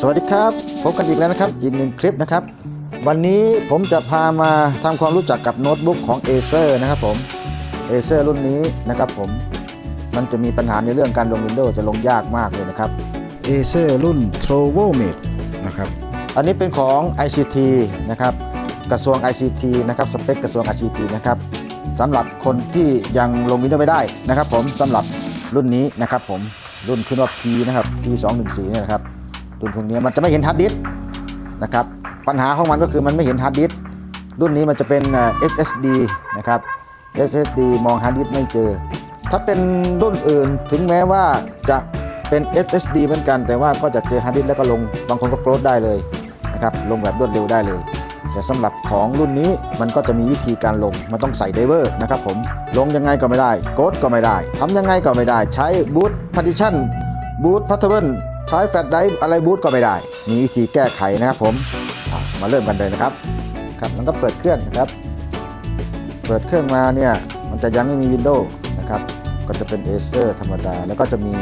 สวัสดีครับพบกันอีกแล้วนะครับ อีกหนึ่งคลิปนะครับ วันนี้ผมจะพามาทำความรู้จักกับโน้ตบุ๊กของ Acer นะครับผม Acer รุ่นนี้นะครับผม มันจะมีปัญหาในเรื่องการลง Windows จะลงยากมากเลยนะครับ Acer รุ่น TrovoMate นะครับอันนี้เป็นของ ICT นะครับกระทรวง ICT นะครับสเปคกระทรวง ICT นะครับสำหรับคนที่ยังลง Windows ไม่ได้นะครับ ผมสำหรับรุ่นนี้นะครับ ผมรุ่นขึ้นว่า P นะครับ P 2 1 4เนี่ยนะครับ รุ่นพวกนี้มันจะไม่เห็นฮาร์ดดิสก์นะครับปัญหาของมันก็คือมันไม่เห็นฮาร์ดดิสก์รุ่นนี้มันจะเป็น SSD นะครับ SSD มองฮาร์ดดิสก์ไม่เจอ ถ้าเป็นรุ่นอื่นถึงแม้ว่าจะเป็น SSD เหมือนกัน แต่ว่าก็จะเจอฮาร์ดดิสก์แล้วก็ลงบางคนก็โกรธได้เลยนะครับลงแบบรวดเร็วได้เลย แต่สำหรับของรุ่นนี้มันก็จะมีวิธีการลง มันต้องใส่ไดเวอร์นะครับผมลงยังไงก็ไม่ได้โกดก็ไม่ได้ทำยังไงก็ไม่ได้ ใช้บูตพาร์ติชันบูตพัทเทิล ใช้แฟลชไดรฟ์อะไรบูตก็ไม่ได้ มีวิธีแก้ไขนะครับผมมาเริ่มกันเลยนะครับครับมันก็เปิดเครื่องนะครับ เปิดเครื่องมาเนี่ยมันจะยังไม่มีวินโดว์นะครับก็จะเป็น Acer ธรรมดา แล้วก็จะมี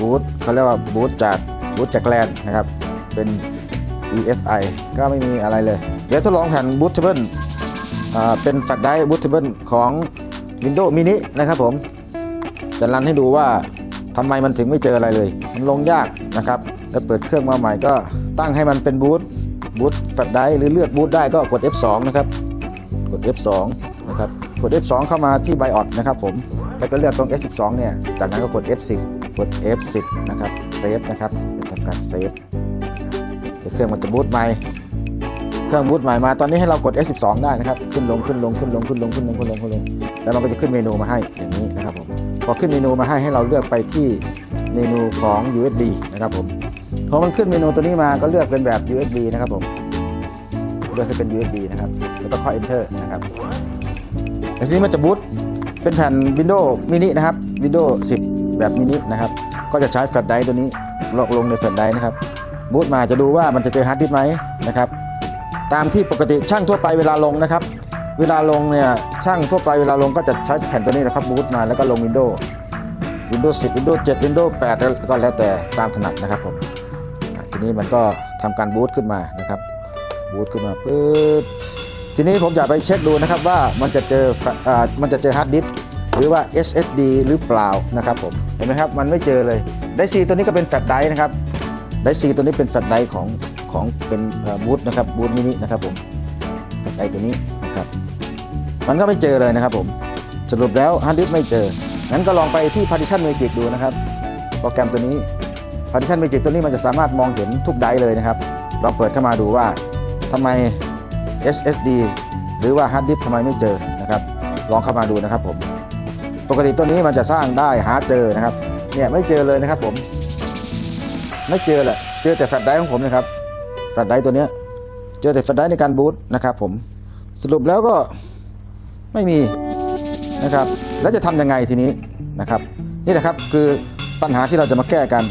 บูตเขาเรียกว่าบูตจากบูตจากแลนนะครับเป็น EFI ก็ไม่มีอะไรเลย เดี๋ยวทดลองแผ่น bootable อ่าเป็นแฟลชไดรฟ์ bootable ของ Windows Mini นะครับผม จะรันให้ดูว่า ทำไมมันถึงไม่เจออะไรเลย มันลงยากนะครับ แล้วเปิดเครื่องมาใหม่ก็ตั้งให้มันเป็นบูตบูตแฟลชไดหรือเลือกบูตได้ก็กด F2 นะครับ กด F2 นะครับ กด F2 เข้ามาที่ BIOS นะครับผม แล้วก็เลือกตรง S12 เนี่ย จากนั้นก็กด F10 กด F10 นะครับ เซฟนะครับจะทำการเซฟเดี๋ยวเครื่องมันจะบูตใหม่ เครื่องบูตใหม่มา ตอนนี้ให้เรากด F12 ได้นะครับ ขึ้นลงขึ้นลงขึ้นลงขึ้นลงขึ้นลงขึ้นลงขึ้นลง แล้วมันก็จะขึ้นเมนูมาให้ พอขึ้นเมนูมาให้ให้เราเลือกไปที่เมนูของ USB นะครับผมพอมันขึ้นเมนูตัวนี้มาก็เลือกเป็นแบบ USB นะครับผมเลือกให้เป็น USB นะครับแล้วก็ข้อ Enter นะครับแล้วทีนี้มันจะบูตเป็นแผ่น Windows mini นะครับ Windows 10 แบบมินินะครับก็จะใช้แฟลชไดร์ตัวนี้ลงลงในแฟลชไดร์นะครับบูตมาจะดูว่ามันจะเจอฮาร์ดดิสก์ไหมนะครับตามที่ปกติช่างทั่วไปเวลาลงนะครับ เวลาลงเนี่ยช่างทั่วไปเวลาลงก็จะใช้แผ่นตัวนี้นะครับบูตมาแล้วก็ลง Windows Windows 10 Windows 7 Windows 8แล้วก็แล้วแต่ตามถนัดนะครับผมทีนี้มันก็ทำการบูตขึ้นมานะครับบูตขึ้นมาปึ๊บทีนี้ผมจะไปเช็คดูนะครับว่ามันจะเจอแฟลชอ่ามันจะเจอฮาร์ดดิสก์หรือว่า SSD หรือเปล่านะครับผมเห็นไหมครับมันไม่เจอเลยไดซีตัวนี้ก็เป็นแฟลชไดร์นะครับไดซีตัวนี้เป็นแฟลชไดร์ของของเป็นบูตนะครับบูตมินินะครับผมแฟลชไดร์ตัวนี้นะครับ มันก็ไม่เจอเลยนะครับผมสรุปแล้วฮาร์ดดิสก์ไม่เจองั้นก็ลองไปที่ Partition Magic ดูนะครับ โปรแกรมตัวนี้ Partition Magic ตัวนี้มันจะสามารถมองเห็นทุกไดร์เลยนะครับลองเปิดเข้ามาดูว่าทำไม SSD หรือว่าฮาร์ดดิสก์ทำไมไม่เจอนะครับ ลองเข้ามาดูนะครับผม ปกติตัวนี้มันจะสร้างได้หาเจอนะครับ เนี่ยไม่เจอเลยนะครับผม ไม่เจอแหละ เจอแต่แฟลชไดรฟ์ของผมนะครับ แฟลชไดรฟ์ตัวเนี้ยเจอแต่แฟลชไดรฟ์ในการบูตนะครับผม สรุปแล้วก็ ไม่มีนะครับ แล้วจะทำยังไงทีนี้นะครับ นี่แหละครับคือปัญหาที่เราจะมาแก้กัน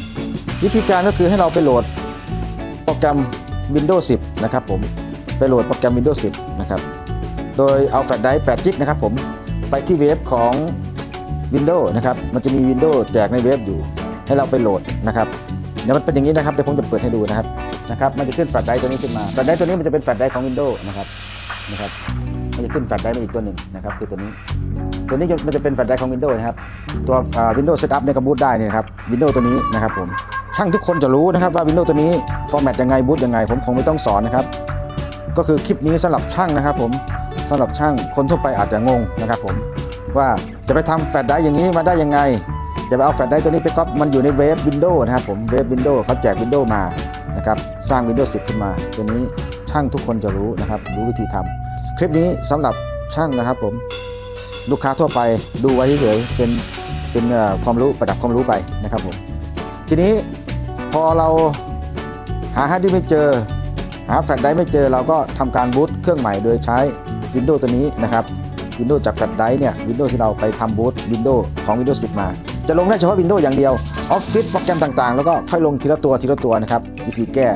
วิธีการก็คือให้เราไปโหลดโปรแกรม Windows 10 นะครับผมไปโหลดโปรแกรม Windows 10 นะครับ โดยเอาแฟลชไดร์8จิกนะครับผมไปที่เว็บของ Windows นะครับมันจะมี Windows แจกในเว็บอยู่ ให้เราไปโหลดนะครับเดี๋ยวมันเป็นอย่างนี้นะครับเดี๋ยวผมจะเปิดให้ดูนะครับนะครับมันจะขึ้นแฟลชไดร์ตัวนี้ขึ้นมาแฟลชไดร์ตัวนี้มันจะเป็นแฟลชไดร์ของ Windows นะครับนะครับ ขึ้นแฟลชไดร์มาอีกตัวหนึ่งนะครับคือตัวนี้ ตัวนี้มันจะเป็นแฟลชไดรฟ์ของ Windows นะครับ ตัว Windows Setup เนี่ยก็บูตได้เนี่ยครับ Windows ตัวนี้นะครับผมช่างทุกคนจะรู้นะครับว่า Windows ตัวนี้ฟอร์แมตยังไงบูตยังไง ผมคงไม่ต้องสอนนะครับ ก็คือคลิปนี้สำหรับช่างนะครับ ผมสำหรับช่างคนทั่วไปอาจจะงงนะครับ ผมว่าจะไปทำแฟลชไดรฟ์อย่างนี้มาได้ยังไง จะไปเอาแฟลชไดรฟ์ตัวนี้ไปก๊อปมันอยู่ในเว็บ Windows นะครับผมเว็บ Windows เขาแจก Windows มานะครับสร้าง Windows 10 ขึ้นมา ตัวนี้ช่างทุกคนจะรู้นะครับ รู้วิธีทำ คลิปนี้สำหรับช่างนะครับผมลูกค้าทั่วไปดูไว้เฉยๆเป็นเป็นความรู้ประดับความรู้ไปนะครับผมทีนี้พอเราหาฮาร์ดดิสก์ไม่เจอ หาแฟลชไดรฟ์ไม่เจอเราก็ทำการบูตเครื่องใหม่โดยใช้ Windows ตัวนี้นะครับ Windows จากแฟลชไดรฟ์เนี่ย Windows ที่เราไปทำบูต Windows ของ Windows 10 มา จะลงได้เฉพาะ Windows อย่างเดียว Office โปรแกรมต่างๆ แล้วก็ค่อยลงทีละตัวทีละตัวนะครับวิธีแก้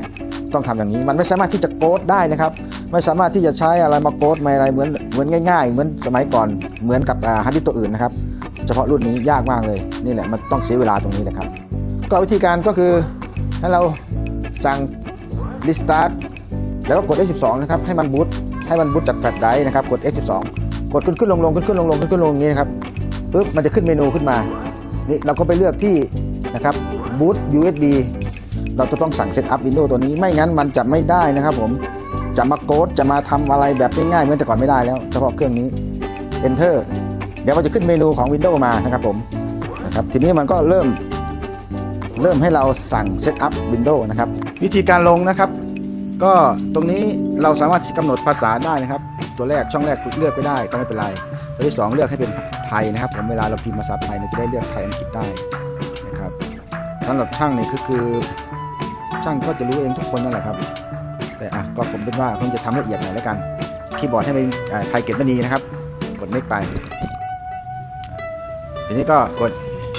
ต้องทำอย่างนี้มันไม่สามารถที่จะโกดได้นะครับ ไม่สามารถที่จะใช้อะไรมาโกดมาอะไรเหมือนเหมือนง่าย ๆ เหมือนสมัยก่อนเหมือนกับฮาร์ดดิสก์ตัวอื่นนะครับ เฉพาะรุ่นนี้ยากมากเลยนี่แหละมันต้องเสียเวลาตรงนี้แหละครับ ก็วิธีการก็คือให้เราสั่ง restart แล้วก็กด F12 นะครับให้มันบูตให้มันบูตจากแฟลชไดรฟ์นะครับกด F12 กดขึ้นขึ้นลงลงขึ้นขึ้นลงลงขึ้นขึ้นลงอย่างนี้นะครับปุ๊บมันจะขึ้นเมนูขึ้นมานี่เราก็ไปเลือกที่นะครับบูต USB เราจะต้องสั่งเซตอัพ Windows ตัวนี้ไม่งั้นมันจะไม่ได้นะครับผม จะมาโกดจะมาทำอะไรแบบง่ายๆเหมือนแต่ก่อนไม่ได้แล้ว เฉพาะเครื่องนี้ Enter เดี๋ยวมันจะขึ้นเมนูของ Windows มานะครับผมนะครับทีนี้มันก็เริ่มเริ่มให้เราสั่งเซตอัพ Windows นะครับวิธีการลงนะครับ ก็ตรงนี้เราสามารถกำหนดภาษาได้นะครับ ตัวแรกช่องแรกเลือกก็ได้ก็ไม่เป็นไร ตัวที่ 2 เลือกให้เป็นไทยนะครับผมเวลาเราพิมพ์ภาษาไทยเนี่ยจะได้เลือกไทยอังกฤษได้นะครับสำหรับช่างนี่คือคือช่างก็จะรู้เองทุกคนนั่นแหละครับ แต่อะก็ผมเป็นว่าผมจะทำละเอียดหน่อยแล้วกันคีย์บอร์ดให้เป็นไทยเก็บมณีนะครับ กดเลขไป ทีนี้ก็กด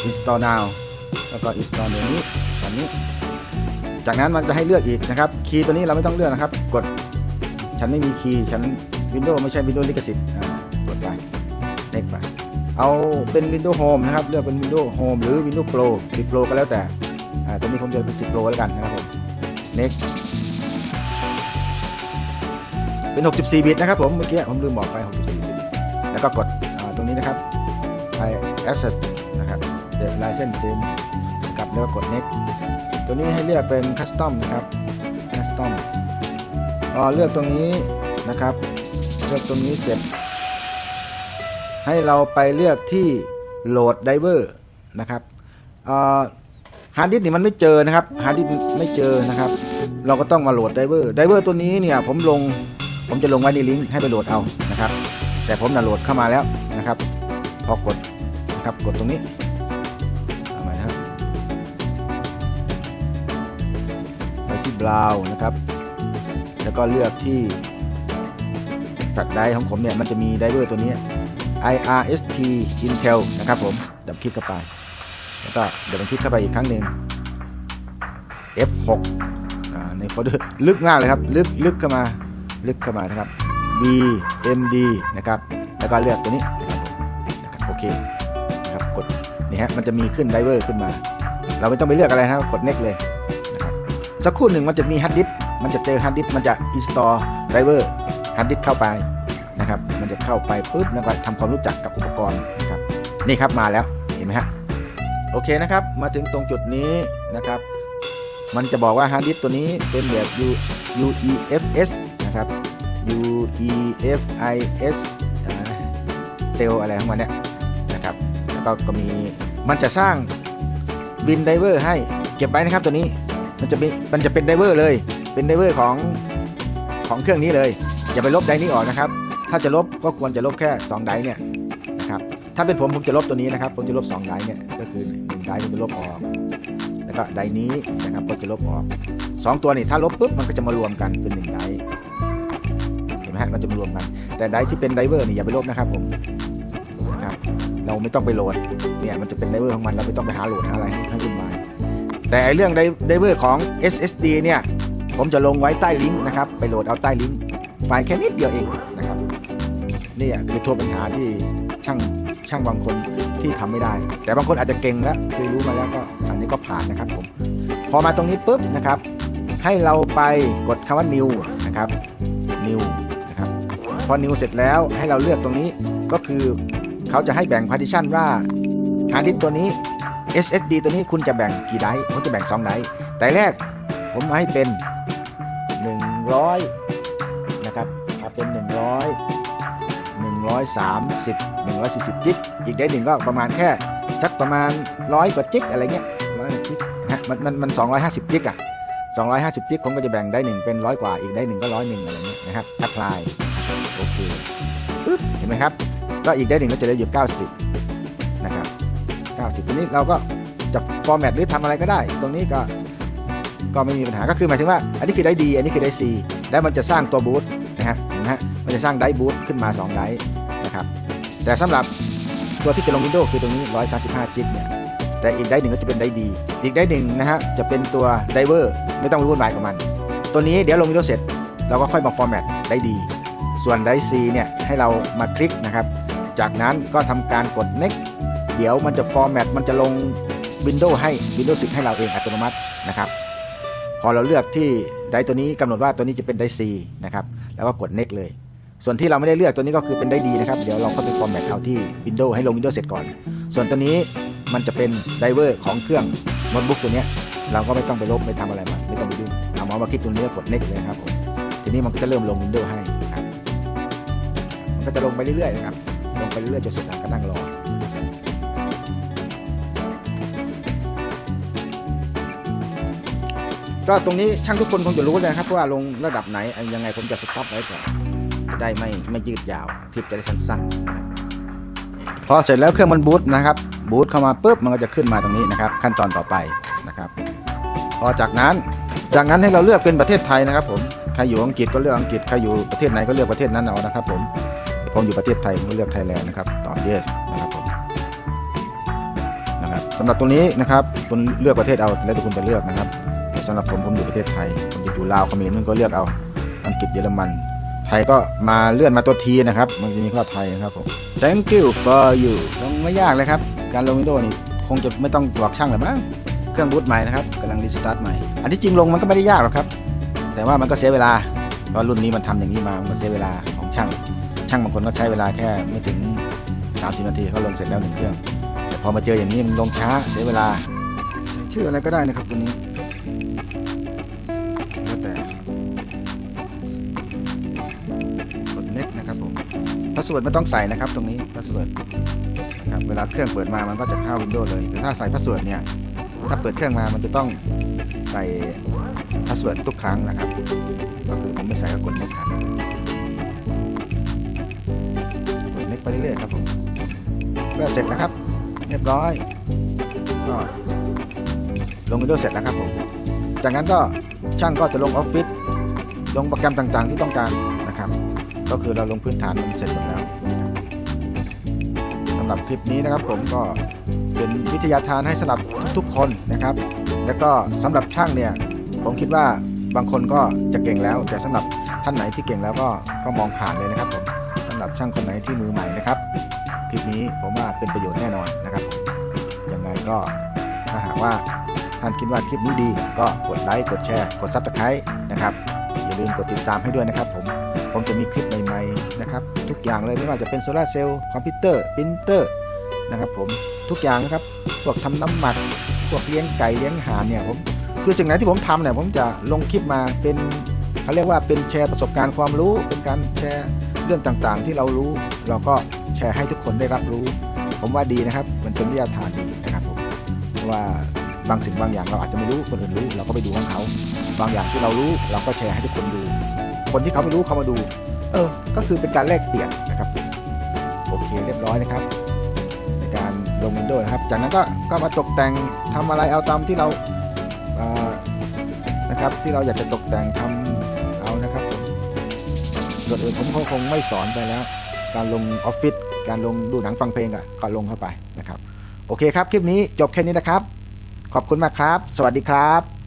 install now แล้วก็ install เดี๋ยวนี้ตอนนี้ จากนั้นมันจะให้เลือกอีกนะครับ คีย์ตัวนี้เราไม่ต้องเลือกนะครับ กด ฉันไม่มีคีย์ ฉัน Windows ไม่ใช่ Windows ลิขสิทธิ์กดไปเล็กไป เอาเป็น Windows Home นะครับ เลือกเป็น Windows Home หรือ Windows Pro 10 Pro ก็แล้วแต่ตัวนี้ผมจะเป็น 10 Pro แล้วกันนะครับผม next เป็น 64 บิตนะครับผมเมื่อกี้ผมลืมบอกไป 64 บิต แล้วก็กดตรงนี้นะครับ I access นะครับ the license same นะครับแล้วก็กด next ตัวนี้ให้เลือกเป็น custom นะครับ custom พอเลือกตรงนี้นะครับ เลือกตรงนี้เสร็จ ให้เราไปเลือกที่ load driver นะครับฮาร์ดดิสนี่มันไม่เจอนะครับฮาร์ดดิสไม่เจอนะครับ เราก็ต้องมาโหลดไดเวอร์ไดเวอร์ตัวนี้เนี่ยผมลง ผมจะลงไว้ในลิงก์ให้ไปโหลดเอานะครับ แต่ผมน่ะโหลดเข้ามาแล้วนะครับ พอกดนะครับกดตรงนี้เอาใหม่นะครับไปที่ Brown นะครับ แล้วก็เลือกที่ตัดได้ของผมเนี่ยมันจะมีไดเวอร์ตัวนี้ IRST Intel นะครับผมดับคลิกเข้าไป แล้วก็เดี๋ยวมันคลิกเข้าไปอีกครั้งหนึ่ง F6 ในโฟลเดอร์ลึกมากเลยครับ ลึกลึกเข้ามา ลึกเข้ามานะครับ B MD นะครับ แล้วก็เลือกตัวนี้นะครับโอเคนะครับกดนี่ฮะมันจะมีขึ้นไดเวอร์ขึ้นมา เราไม่ต้องไปเลือกอะไรนะกด next เลยนะครับสักครู่หนึ่งมันจะมีฮาร์ดดิสมันจะเจอฮาร์ดดิสมันจะ install driver ฮาร์ดดิสเข้าไปนะครับ มันจะเข้าไปปุ๊บแล้วก็ทำความรู้จักกับอุปกรณ์นะครับนี่ครับมาแล้วเห็นไหมฮะโอเคนะครับ มาถึงตรงจุดนี้นะครับ มันจะบอกว่าฮาร์ดดิสตัวนี้เป็นแบบ U UEFS นะครับ UEFIS เซลอะไรของมันเนี่ยนะครับแล้วก็ก็มีมันจะสร้างบินไดเวอร์ให้เก็บไว้นะครับตัวนี้มันจะมีมันจะเป็นไดเวอร์เลยเป็นไดเวอร์ของของเครื่องนี้เลย อย่าไปลบไดนี้ออกนะครับ ถ้าจะลบก็ควรจะลบแค่ 2 ไดเนี่ยนะครับถ้าเป็นผมผมจะลบตัวนี้นะครับ ผมจะลบ2ไดเนี่ยก็คือ1ไดผมจะลบออกแล้วก็ไดนี้นะครับก็จะลบออก 2 ตัวนี่ถ้าลบปุ๊บมันก็จะมารวมกันเป็น1ได เห็นไหมฮะมันจะมารวมกัน แต่ไดที่เป็นไดเวอร์นี่อย่าไปลบนะครับผมนะครับเราไม่ต้องไปโหลดเนี่ยมันจะเป็นไดเวอร์ของมันเราไม่ต้องไปหาโหลดหาอะไรให้ให้นวาแต่ไอเรื่องไดเวอร์ของ SSD เนี่ยผมจะลงไว้ใต้ลิงก์นะครับไปโหลดเอาใต้ลิงก์ไฟล์แค่นิดเดียวเองนะครับนี่คือตัวปัญหาที่ช่างช่างบางคนที่ทำไม่ได้ แต่บางคนอาจจะเก่งแล้วคือรู้มาแล้วก็อันนี้ก็ผ่านนะครับผมพอมาตรงนี้ปุ๊บนะครับ ให้เราไปกดคำว่า new นะครับ new อ new เสร็จแล้วให้เราเลือกตรงนี้ก็คือเขาจะให้แบ่ง partition ว่าฮาร์ดดิสตัวนี้ SSD ตัวนี้คุณจะแบ่งกี่ไดร์ผมจะแบ่ง2ไดร์แต่แรกผมให้เป็น 100 นะครับเอาเป็น 100 130 140จิกอีกได้หนึ่งก็ประมาณแค่สักประมาณร้อยกว่าจิกอะไรเงี้ยร้อยจิกนะฮะมันมันมัน250จิกอะ250จิกผมก็จะแบ่งได้หนึ่งเป็นร้อยกว่าอีกได้หนึ่งก็ร้อยหนึ่งอะไรเงี้ยนะครับแอพพลาย โอเคปึ๊บเห็นไหมครับ ก็อีกได้หนึ่งก็จะเหลืออยู่ 90 นะครับ 90ตัวนี้เราก็จะฟอร์แมตหรือทำอะไรก็ได้ ตรงนี้ก็ก็ไม่มีปัญหาก็คือหมายถึงว่า อันนี้คือได้ดี อันนี้คือได้ซีแล้วมันจะสร้างตัวบูตนะฮะเห็นไหมฮะมันจะสร้างไดบูตขึ้นมา2ไดนะครับแต่สำหรับตัวที่จะลง Windows คือตรงนี้ 135จิกเนี่ยแต่อีกได้หนึ่งก็จะเป็นได้ดี อีกได้หนึ่งนะฮะจะเป็นตัวไดเวอร์ไม่ต้องวุ่นวายกับมัน ตัวนี้เดี๋ยวลง Windows เสร็จเราก็ค่อยมาฟอร์แมตได้ดี ส่วนไดซีเนี่ยให้เรามาคลิกนะครับ จากนั้นก็ทำการกด next เดี๋ยวมันจะฟอร์แมตมันจะลง Windows ให้ Windows 10 ให้เราเองอัตโนมัตินะครับ พอเราเลือกที่ไดตัวนี้กำหนดว่าตัวนี้จะเป็นได C นะครับ แล้วก็กด next เลย ส่วนที่เราไม่ได้เลือกตัวนี้ก็คือเป็นไดดีนะครับ เดี๋ยวเราเข้าไปฟอร์แมตเอาที่ Windows ให้ลง Windows เสร็จก่อน ส่วนตัวนี้มันจะเป็นไดเวอร์ของเครื่องโน้ตบุ๊กตัวเนี้ยเราก็ไม่ต้องไปลบไม่ทำอะไรมันไม่ต้องไปดูเอาเมามาคลิกตรงนี้กด next เลยครับผมทีนี้มันก็จะเริ่มลง Windows ให้ มันก็จะลงไปเรื่อยๆนะครับ ลงไปเรื่อยๆจนสร็จแล้วก็นั่งรอก็ตรงนี้ช่างทุกคนคงจะรู้เลยนะครับว่าลงระดับไหนยังไงผมจะสต็อปไว้ก่อนจะได้ไม่ไม่ยืดยาวคลิปจะได้สั้นๆนะครับพอเสร็จแล้วเครื่องมันบูตนะครับบูตเข้ามาปุ๊บมันก็จะขึ้นมาตรงนี้นะครับ ขั้นตอนต่อไปนะครับ พอจากนั้นจากนั้นให้เราเลือกเป็นประเทศไทยนะครับ ผมใครอยู่อังกฤษก็เลือกอังกฤษใครอยู่ประเทศไหนก็เลือกประเทศนั้นเอานะครับ ผม ผมอยู่ประเทศไทยผมก็เลือกไทยแลนด์นะครับต่อ yes นะครับผมนะครับสำหรับตรงนี้นะครับคุณเลือกประเทศเอาแล้วแต่คุณจะเลือกนะครับแต่สำหรับผมผมอยู่ประเทศไทยผมจะอยู่ลาวเขมรนั่นก็เลือกเอาอังกฤษเยอรมัน ไทยก็มาเลื่อนมาตัวทีนะครับ มันจะมีข้อไทยนะครับผม thank you for you ต้องไม่ยากเลยครับ การลงวิดีโอนี่คงจะไม่ต้องบอกช่างหรือมั้งเครื่องบูตใหม่นะครับกำลังรีสตาร์ทใหม่ อันที่จริงลงมันก็ไม่ได้ยากหรอกครับ แต่ว่ามันก็เสียเวลาเพราะรุ่นนี้มันทำอย่างนี้มามันเสียเวลาของช่าง ช่างบางคนก็ใช้เวลาแค่ไม่ถึง 30 นาทีเขาลงเสร็จแล้วหนึ่งเครื่อง แต่พอมาเจออย่างนี้มันลงช้าเสียเวลาใส่ชื่ออะไรก็ได้นะครับตัวนี้แล้วแต่กด next นะครับผมพาสเวิร์ดไม่ต้องใส่นะครับ ตรงนี้พาสเวิร์ดนะครับเวลาเครื่องเปิดมามันก็จะเข้า Windows เลยแต่ถ้าใส่พาสเวิร์ดเนี่ยถ้าเปิดเครื่องมามันจะต้องใส่พาสเวิร์ดทุกครั้งนะครับก็คือผมไม่ใส่ก็กด next ครับ ก็เสร็จแล้วครับ เรียบร้อยก็ลง Windows เสร็จแล้วครับผม จากนั้นก็ช่างก็จะลงออฟฟิศลงโปรแกรมต่างๆ ที่ต้องการนะครับ ก็คือเราลงพื้นฐานมันเสร็จหมดแล้วสำหรับคลิปนี้นะครับผมก็เป็นวิทยาทานให้สำหรับทุกๆคนนะครับ แล้วก็สำหรับช่างเนี่ยผมคิดว่าบางคนก็จะเก่งแล้ว แต่สำหรับท่านไหนที่เก่งแล้วก็ก็มองผ่านเลยนะครับผมสำหรับช่างคนไหนที่มือใหม่นะครับ คลิปนี้ผมว่าเป็นประโยชน์แน่นอนนะครับผมยังไงก็ถ้าหากว่าท่านคิดว่าคลิปนี้ดี ก็กดไลค์กดแชร์ กดซับสไครต์นะครับอย่าลืมกดติดตามให้ด้วยนะครับ ผมผมจะมีคลิปใหม่ๆนะครับทุกอย่างเลยไม่ว่าจะเป็นโซลาเซลล์คอมพิวเตอร์ปรินเตอร์นะครับผมทุกอย่างนะครับพวกทำน้ำหมักพวกเลี้ยงไก่เลี้ยงห่านเนี่ยผมคือสิ่งไหนที่ผมทำเนี่ยผมจะลงคลิปมาเป็นเขาเรียกว่าเป็นแชร์ประสบการณ์ความรู้เป็นการแชร์ รื่องต่างๆ ที่เรารู้ เราก็แชร์ให้ทุกคนได้รับรู้ ผมว่าดีนะครับ มันเป็นวิทยาทานดีนะครับผมว่าบางสิ่งบางอย่างเราอาจจะไม่รู้คนอื่นรู้ เราก็ไปดูของเขา บางอย่างที่เรารู้เราก็แชร์ให้ทุกคนดู คนที่เขาไม่รู้เขามาดู เออ ก็คือเป็นการแลกเปลี่ยนนะครับโอเคเรียบร้อยนะครับ ในการลง Windows นะครับ จากนั้นก็ก็มาตกแต่งทำอะไรเอาตามที่เราเอ่อนะครับที่เราอยากจะตกแต่งทำ ส่วนอื่นผมคงไม่สอนไปแล้ว การลงออฟฟิศการลงดูหนังฟังเพลงก็ลงเข้าไปนะครับ โอเคครับ คลิปนี้จบแค่นี้นะครับ ขอบคุณมากครับ สวัสดีครับ